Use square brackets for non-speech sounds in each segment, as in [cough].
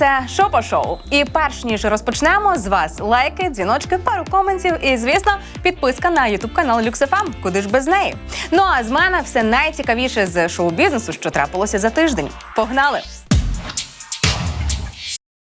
це шопо-шоу. І перш ніж розпочнемо, з вас лайки, дзвіночки, пару коментів і, звісно, підписка на ютуб канал LuxFM. Куди ж без неї? Ну а з мене все найцікавіше з шоу-бізнесу, що трапилося за тиждень. Погнали!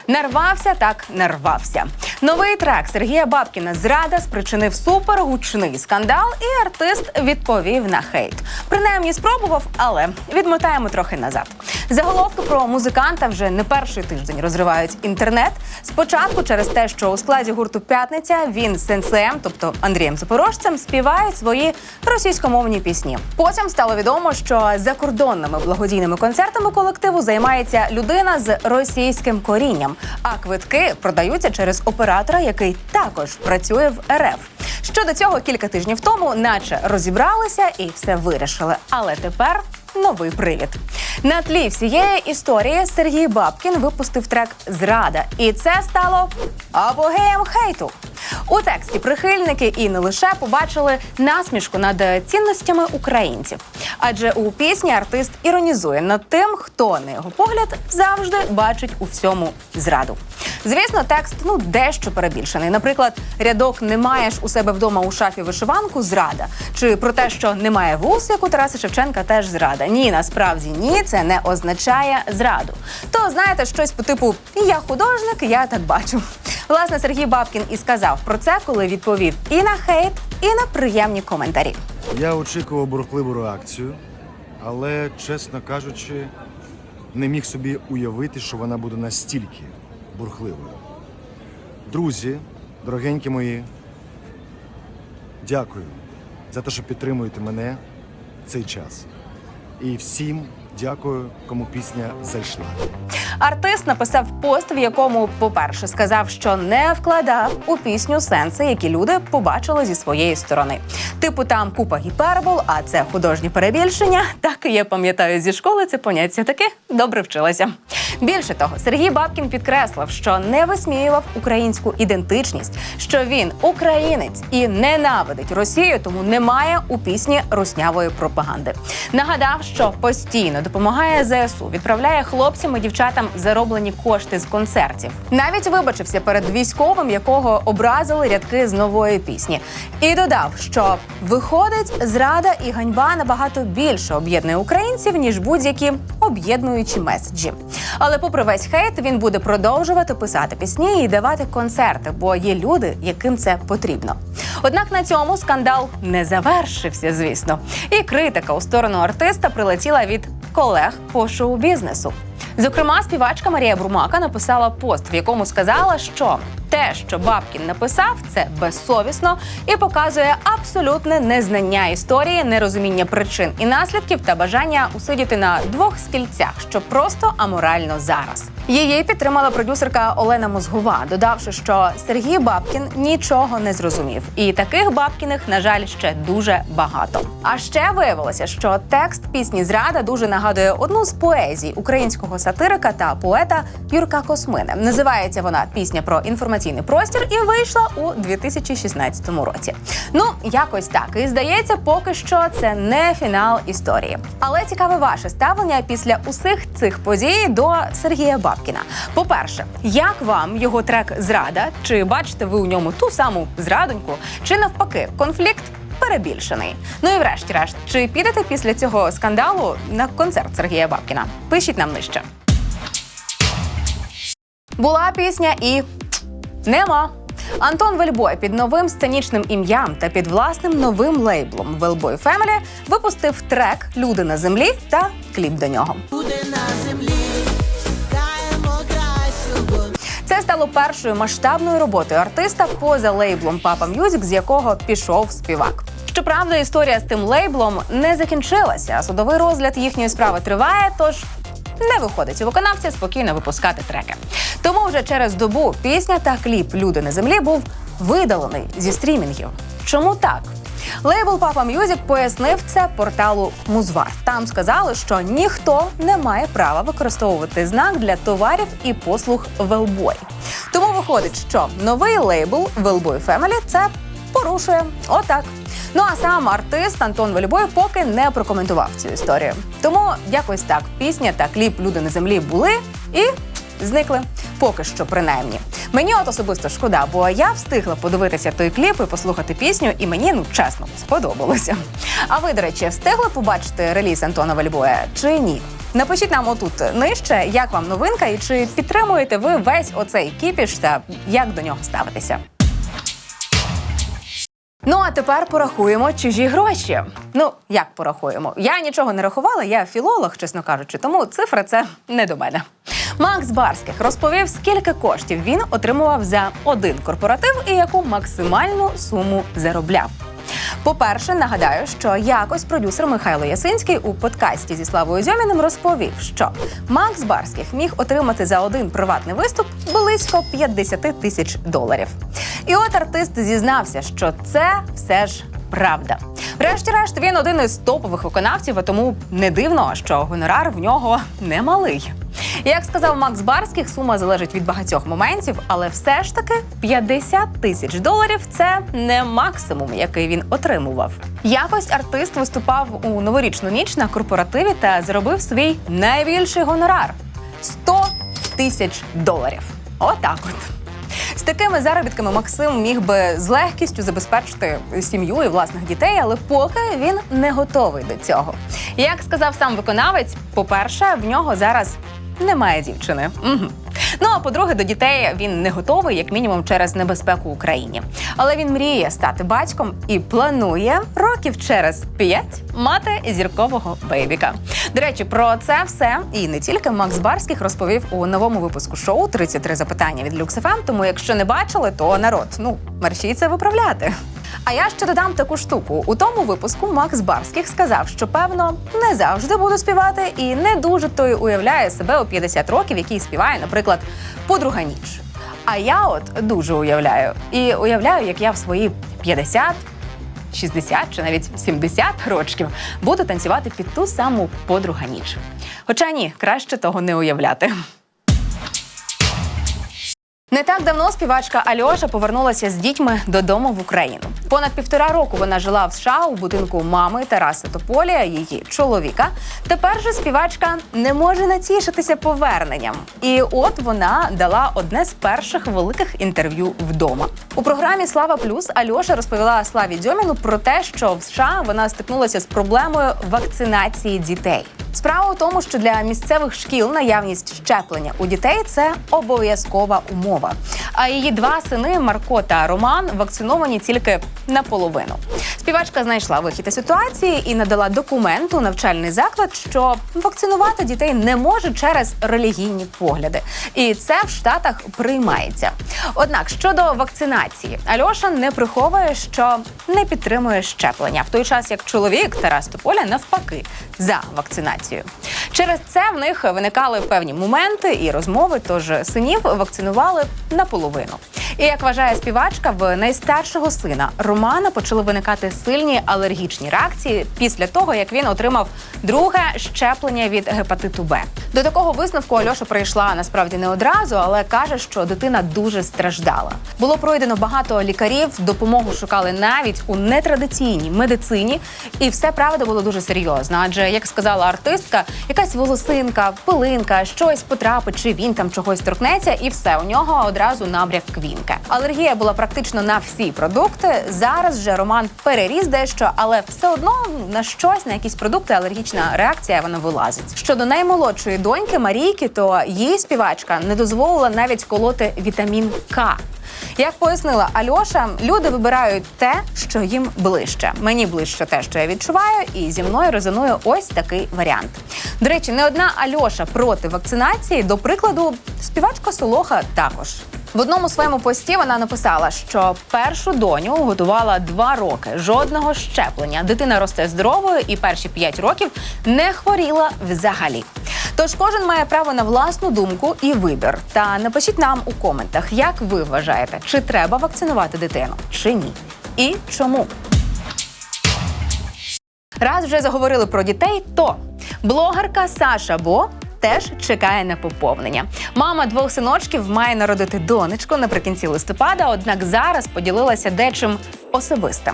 Нарвався так нарвався. Новий трек Сергія Бабкіна Зрада спричинив супергучний скандал, і артист відповів на хейт. Принаймні спробував, але відмотаємо трохи назад. Заголовки про музиканта вже не перший тиждень розривають інтернет. Спочатку через те, що у складі гурту П'ятниця він з сенсеєм, тобто Андрієм Запорожцем, співають свої російськомовні пісні. Потім стало відомо, що закордонними благодійними концертами колективу займається людина з російським корінням, а квитки продаються через оператора, який також працює в РФ. Щодо цього кілька тижнів тому, наче розібралися і все вирішили. Але тепер новий привід. На тлі всієї історії Сергій Бабкін випустив трек Зрада, і це стало апогеєм хейту. У тексті прихильники і не лише побачили насмішку над цінностями українців. Адже у пісні артист іронізує над тим, хто на його погляд завжди бачить у всьому зраду. Звісно, текст ну дещо перебільшений. Наприклад, рядок не маєш у себе вдома у шафі вишиванку зрада, чи про те, що немає вус, як у Тараса Шевченка, теж зрада. Ні, насправді ні, це не означає зраду. То знаєте, щось по типу Я художник, я так бачу. Власне, Сергій Бабкін і сказав про це, коли відповів і на хейт, і на приємні коментарі. Я очікував бурхливу реакцію, але, чесно кажучи, не міг собі уявити, що вона буде настільки бурхливою. Друзі, дорогенькі мої, дякую за те, що підтримуєте мене цей час. І всім дякую, кому пісня зайшла. Артист написав пост, в якому, по-перше, сказав, що не вкладав у пісню сенси, які люди побачили зі своєї сторони. Типу, там купа гіпербол, а це художнє перебільшення. Так я пам'ятаю зі школи це поняття таки добре вчилася. Більше того, Сергій Бабкін підкреслив, що не висміював українську ідентичність, що він українець і ненавидить Росію, тому немає у пісні руснявої пропаганди. Нагадав, що постійно допомагає ЗСУ, відправляє хлопцям і дівчатам зароблені кошти з концертів. Навіть вибачився перед військовим, якого образили рядки з нової пісні, і додав, що виходить зрада і ганьба набагато більше об'єднує українців ніж будь-які об'єднуючі меседжі. Але, попри весь хейт, він буде продовжувати писати пісні і давати концерти, бо є люди, яким це потрібно. Однак на цьому скандал не завершився, звісно. І критика у сторону артиста прилетіла від колег по шоу-бізнесу. Зокрема, співачка Марія Бурмака написала пост, в якому сказала, що те, що Бабкін написав, це безсовісно і показує абсолютне незнання історії, нерозуміння причин і наслідків та бажання усидіти на двох стільцях, що просто аморально зараз. Її підтримала продюсерка Олена Мозгова, додавши, що Сергій Бабкін нічого не зрозумів, і таких Бабкіних, на жаль, ще дуже багато. А ще виявилося, що текст пісні Зрада дуже нагадує одну з поезій українського сатирика та поета Юрка Космина. Називається вона Пісня про інформаційний простір і вийшла у 2016 році. Ну, якось так. І здається, поки що це не фінал історії. Але цікаве ваше ставлення після усіх цих подій до Сергія Бабкіна. По-перше, як вам його трек Зрада? Чи бачите ви у ньому ту саму зрадоньку? Чи навпаки конфлікт? Перебільшений. Ну і врешті-решт, чи підете після цього скандалу на концерт Сергія Бабкіна? Пишіть нам нижче. Була пісня і нема. Антон Вельбой під новим сценічним ім'ям та під власним новим лейблом Велбой Фемелі випустив трек Люди на землі та кліп до нього. Люди на землі, Це стало першою масштабною роботою артиста поза лейблом Папа Мюзик, з якого пішов співак. Щоправда, історія з тим лейблом не закінчилася. а Судовий розгляд їхньої справи триває, тож не виходить у виконавця спокійно випускати треки. Тому вже через добу пісня та кліп Люди на землі був видалений зі стрімінгів. Чому так? Лейбл Папа Мюзик пояснив це порталу Музвар. Там сказали, що ніхто не має права використовувати знак для товарів і послуг Велбой. Тому виходить, що новий лейбл Велбой Family це порушує. Отак. Ну а сам артист Антон Вельбой поки не прокоментував цю історію. Тому якось так пісня та кліп Люди на землі були і зникли. Поки що, принаймні. Мені от особисто шкода, бо я встигла подивитися той кліп і послухати пісню, і мені, ну чесно, сподобалося. А ви, до речі, встигли побачити реліз Антона Вальбоя чи ні? Напишіть нам отут нижче, як вам новинка, і чи підтримуєте ви весь оцей кіпіш та як до нього ставитеся. Ну а тепер порахуємо чужі гроші. Ну як порахуємо? Я нічого не рахувала, я філолог, чесно кажучи, тому цифра це не до мене. Макс Барських розповів, скільки коштів він отримував за один корпоратив і яку максимальну суму заробляв. По-перше, нагадаю, що якось продюсер Михайло Ясинський у подкасті зі Славою Зьоміним розповів, що Макс Барських міг отримати за один приватний виступ близько 50 тисяч доларів. І от артист зізнався, що це все ж правда. Врешті-решт, він один із топових виконавців, а тому не дивно, що гонорар в нього немалий. Як сказав Макс Барських, сума залежить від багатьох моментів, але все ж таки 50 тисяч доларів це не максимум, який він отримував. Якось артист виступав у новорічну ніч на корпоративі та заробив свій найбільший гонорар 100 тисяч доларів. Отак от. Такими заробітками Максим міг би з легкістю забезпечити сім'ю і власних дітей, але поки він не готовий до цього. Як сказав сам виконавець, по-перше, в нього зараз немає дівчини. Угу. Ну а по-друге, до дітей він не готовий, як мінімум, через небезпеку Україні. Але він мріє стати батьком і планує років через п'ять мати зіркового бейбіка. До речі, про це все і не тільки Макс Барських розповів у новому випуску шоу «33 запитання від LuxFM, Тому, якщо не бачили, то народ, ну мерщій це виправляти. А я ще додам таку штуку. У тому випуску Макс Барських сказав, що певно не завжди буде співати, і не дуже той уявляє себе у 50 років, який співає, наприклад, подруга ніч. А я от дуже уявляю. І уявляю, як я в свої 50 60 чи навіть 70 років буду танцювати під ту саму подруга ніч. Хоча ні, краще того не уявляти. Не так давно співачка Альоша повернулася з дітьми додому в Україну. Понад півтора року вона жила в США у будинку мами Тараса Тополія, її чоловіка. Тепер же співачка не може натішитися поверненням. І от вона дала одне з перших великих інтерв'ю вдома. У програмі Слава Плюс Альоша розповіла Славі Дьоміну про те, що в США вона стикнулася з проблемою вакцинації дітей. Справа у тому, що для місцевих шкіл наявність щеплення у дітей це обов'язкова умова. А її два сини Марко та Роман вакциновані тільки наполовину. Співачка знайшла вихід із ситуації і надала документ у навчальний заклад, що вакцинувати дітей не може через релігійні погляди. І це в Штатах приймається. Однак щодо вакцинації, Альоша не приховує, що не підтримує щеплення, в той час як чоловік Тарас Тополя навпаки за вакцинацію. Через це в них виникали певні моменти і розмови, тож синів вакцинували наполовину. І як вважає співачка, в найстаршого сина Романа почали виникати сильні алергічні реакції після того, як він отримав друге щеплення від гепатиту Б. До такого висновку Альоша прийшла насправді не одразу, але каже, що дитина дуже страждала. Було пройдено багато лікарів, допомогу шукали навіть у нетрадиційній медицині, і все правда було дуже серйозно. Адже, як сказала артистка, якась волосинка, пилинка, щось потрапить, чи він там чогось торкнеться, і все у нього одразу набряк квінка. Алергія була практично на всі продукти. Зараз же Роман переріс дещо, але все одно на щось, на якісь продукти алергічна реакція вона вилазить. Щодо наймолодшої доньки Марійки, то їй співачка не дозволила навіть колоти вітамін К. Як пояснила Альоша, люди вибирають те, що їм ближче. Мені ближче те, що я відчуваю, і зі мною резонує ось такий варіант. До речі, не одна Альоша проти вакцинації. До прикладу, співачка Солоха також. В одному своєму пості вона написала, що першу доню готувала два роки, жодного щеплення. Дитина росте здоровою і перші п'ять років не хворіла взагалі. Тож кожен має право на власну думку і вибір. Та напишіть нам у коментах, як ви вважаєте, чи треба вакцинувати дитину, чи ні, і чому. Раз вже заговорили про дітей, то блогерка Саша Бо теж чекає на поповнення. Мама двох синочків має народити донечку наприкінці листопада, однак зараз поділилася дечим особистим.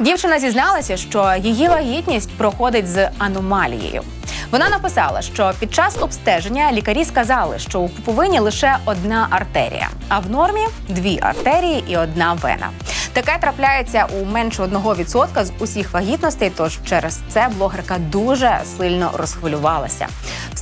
Дівчина зізналася, що її вагітність проходить з аномалією. Вона написала, що під час обстеження лікарі сказали, що у пуповині лише одна артерія, а в нормі дві артерії і одна вена. Таке трапляється у менше 1% з усіх вагітностей. Тож через це блогерка дуже сильно розхвилювалася.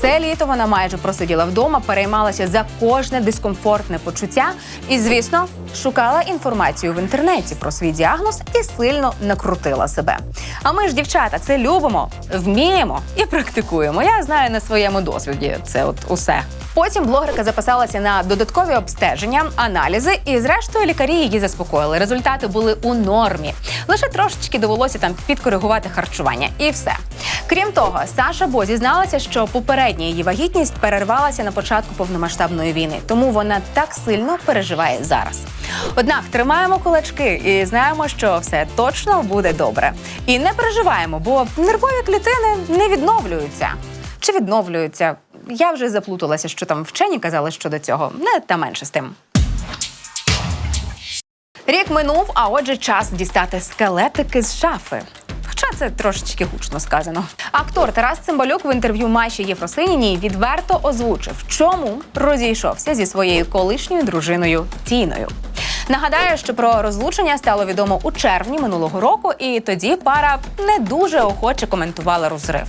Все літо вона майже просиділа вдома, переймалася за кожне дискомфортне почуття і, звісно, шукала інформацію в інтернеті про свій діагноз і сильно накрутила себе. А ми ж, дівчата, це любимо, вміємо і практикуємо. Я знаю на своєму досвіді це от усе. Потім блогерка записалася на додаткові обстеження, аналізи, і зрештою лікарі її заспокоїли. Результати були у нормі. Лише трошечки довелося там підкоригувати харчування, і все. Крім того, Саша Бо зізналася, що попередня її вагітність перервалася на початку повномасштабної війни, тому вона так сильно переживає зараз. Однак тримаємо кулачки і знаємо, що все точно буде добре. І не переживаємо, бо нервові клітини не відновлюються. Чи відновлюються? Я вже заплуталася, що там вчені казали щодо цього. Не та менше з тим. Рік минув, а отже, час дістати скелетики з шафи. Хоча це трошечки гучно сказано. Актор Тарас Цимбалюк в інтерв'ю Маші Єфросиніній відверто озвучив, чому розійшовся зі своєю колишньою дружиною Тіною. Нагадаю, що про розлучення стало відомо у червні минулого року, і тоді пара не дуже охоче коментувала розрив.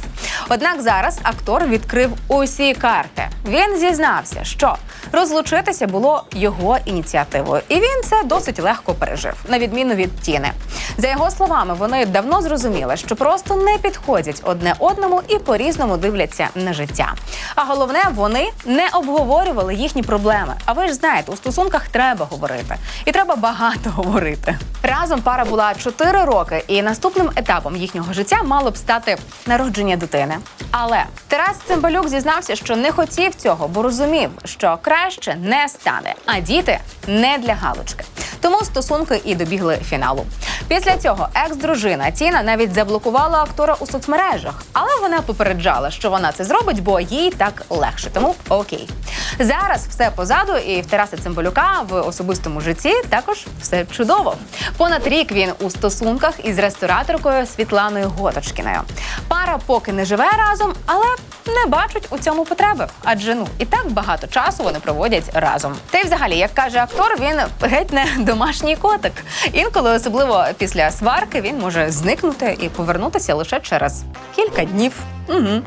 Однак зараз актор відкрив усі карти. Він зізнався, що розлучитися було його ініціативою, і він це досить легко пережив, на відміну від Тіни. За його словами, вони давно зрозуміли, що просто не підходять одне одному і по-різному дивляться на життя. А головне, вони не обговорювали їхні проблеми. А ви ж знаєте, у стосунках треба говорити, і треба багато [laughs] говорити. Разом пара була 4 роки, і наступним етапом їхнього життя мало б стати народження дитини. Але Тарас Цимбалюк зізнався, що не хотів цього, бо розумів, що краще не стане, а діти не для галочки. Тому стосунки і добігли фіналу. Після цього екс-дружина Тіна навіть заблокувала актора у соцмережах, але вона попереджала, що вона це зробить, бо їй так легше. Тому окей. Зараз все позаду, і в Тараса Цимбалюка в особистому житті також все чудово. Понад рік він у стосунках із рестораторкою Світланою Готочкіною. Пара поки не живе разом, але не бачать у цьому потреби, адже ну і так багато часу вони проводять разом. Та й взагалі, як каже актор, він геть не домашній котик. Інколи, особливо після сварки, він може зникнути і повернутися лише через кілька днів. Угу.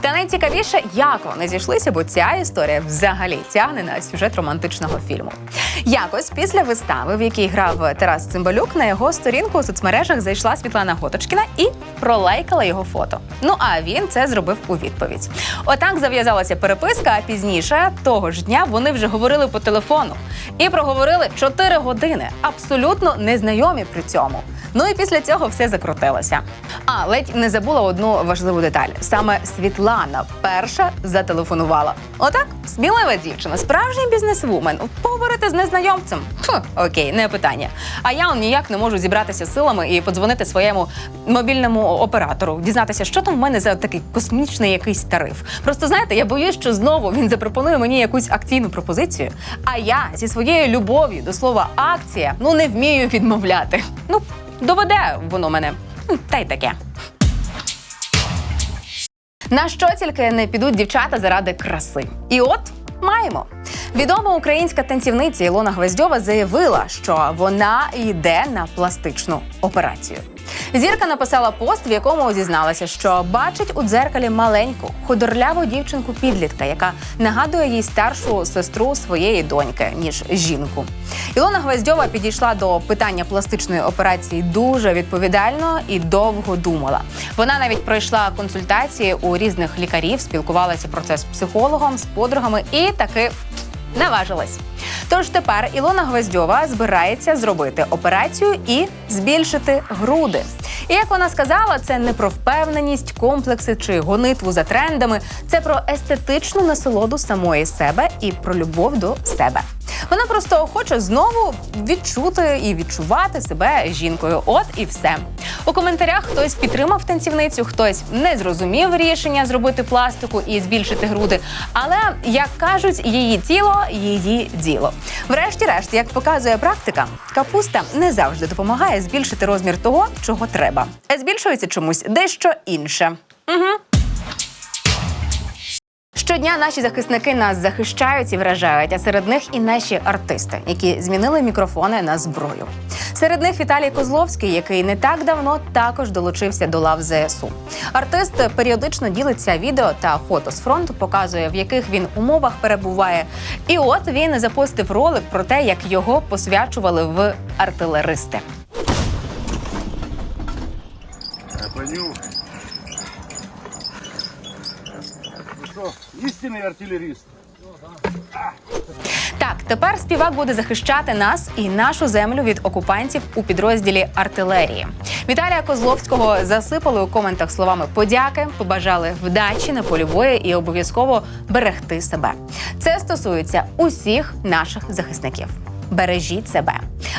Та найцікавіше, як вони зійшлися, бо ця історія взагалі тягне на сюжет романтичного фільму. Якось після вистави, в якій грав Тарас Цимбалюк, на його сторінку у соцмережах зайшла Світлана Готочкіна і пролайкала його фото. Ну а він це зробив у відповідь. Отак зав'язалася переписка. А пізніше того ж дня вони вже говорили по телефону і проговорили 4 години, абсолютно незнайомі при цьому. Ну і після цього все закрутилося. А ледь не забула одну важливу деталь. Саме Світлана перша зателефонувала. Отак, смілива дівчина, справжній бізнесвумен. Поговорити з незнайомцем. Фу, окей, не питання. А я ніяк не можу зібратися силами і подзвонити своєму мобільному оператору, дізнатися, що там в мене за такий космічний якийсь тариф. Просто знаєте, я боюсь, що знову він запропонує мені якусь акційну пропозицію. А я зі своєю любов'ю до слова акція ну не вмію відмовляти. Ну, доведе воно мене. Та й таке. На що тільки не підуть дівчата заради краси. І от маємо. Відома українська танцівниця Ілона Гвоздьова заявила, що вона йде на пластичну операцію. Зірка написала пост, в якому зізналася, що бачить у дзеркалі маленьку худорляву дівчинку підлітка, яка нагадує їй старшу сестру своєї доньки, ніж жінку. Ілона Гвоздьова підійшла до питання пластичної операції дуже відповідально і довго думала. Вона навіть пройшла консультації у різних лікарів, спілкувалася про це з психологом, з подругами і таки наважилась. Тож тепер Ілона Гвоздьова збирається зробити операцію і збільшити груди. І як вона сказала, це не про впевненість, комплекси чи гонитву за трендами, це про естетичну насолоду самої себе і про любов до себе. Вона просто хоче знову відчути і відчувати себе жінкою. От і все. У коментарях хтось підтримав танцівницю, хтось не зрозумів рішення зробити пластику і збільшити груди. Але як кажуть, її тіло її діло. Врешті-решт, як показує практика, капуста не завжди допомагає збільшити розмір того, чого треба. Збільшується чомусь дещо інше. Угу. Щодня наші захисники нас захищають і вражають, а серед них і наші артисти, які змінили мікрофони на зброю. Серед них Віталій Козловський, який не так давно також долучився до лав ЗСУ. Артист періодично ділиться відео та фото з фронту, показує, в яких він умовах перебуває. І от він запостив ролик про те, як його посвячували в артилеристи. Понюхай. Ну что, истинный артиллерист. Так, тепер співак буде захищати нас і нашу землю від окупантів у підрозділі артилерії. Віталія Козловського засипали у коментах словами подяки, побажали вдачі на полі бою і обов'язково берегти себе. Це стосується усіх наших захисників. Бережіть себе.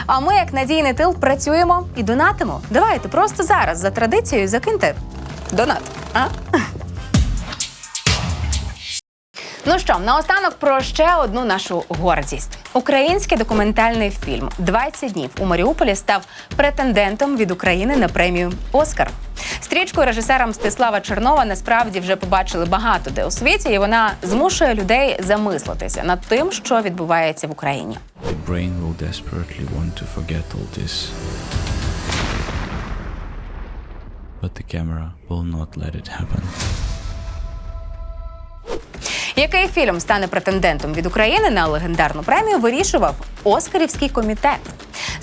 А ми, як надійний тил, працюємо і донатимо. Давайте просто зараз за традицією закиньте донат. А? Ну що, наостанок про ще одну нашу гордість. Український документальний фільм «20 днів у Маріуполі став претендентом від України на премію Оскар. Стрічку режисера Мстислава Чернова насправді вже побачили багато де у світі, і вона змушує людей замислитися над тим, що відбувається в Україні. Brain will desperately want to forget all this. But the camera will not let it happen. Який фільм стане претендентом від України на легендарну премію, вирішував Оскарівський комітет.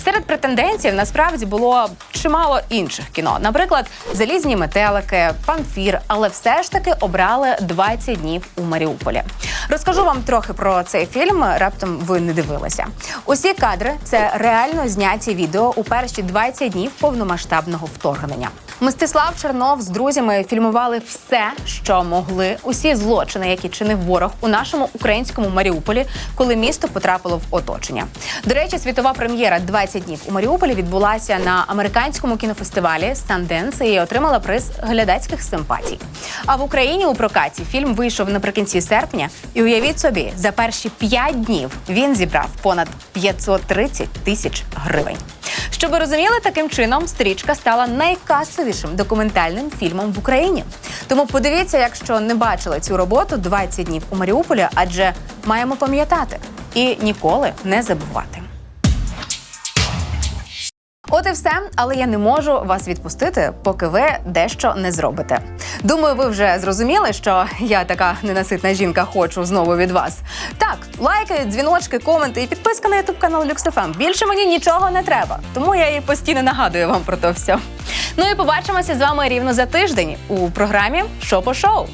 Серед претендентів насправді було чимало інших кіно, наприклад, залізні метелики, памфір, але все ж таки обрали 20 днів у Маріуполі. Розкажу вам трохи про цей фільм. Раптом ви не дивилися. Усі кадри це реально зняті відео у перші 20 днів повномасштабного вторгнення. Мстислав Чернов з друзями фільмували все, що могли, усі злочини, які чинив ворог у нашому українському Маріуполі, коли місто потрапило в оточення. До речі, світова прем'єра «20 днів у Маріуполі відбулася на американському кінофестивалі Санденс і отримала приз глядацьких симпатій. А в Україні у прокаті фільм вийшов наприкінці серпня, і уявіть собі, за перші 5 днів він зібрав понад 530 тисяч гривень. Щоб ви розуміли, таким чином стрічка стала найкасовішим документальним фільмом в Україні. Тому подивіться, якщо не бачили цю роботу 20 днів у Маріуполі, адже маємо пам'ятати і ніколи не забувати. От і все, але я не можу вас відпустити, поки ви дещо не зробите. Думаю, ви вже зрозуміли, що я така ненаситна жінка хочу знову від вас. Так, лайки, дзвіночки, коменти і підписка на ютуб канал LuxFM. Більше мені нічого не треба, тому я і постійно нагадую вам про то все. Ну і побачимося з вами рівно за тиждень у програмі «Що по шоу.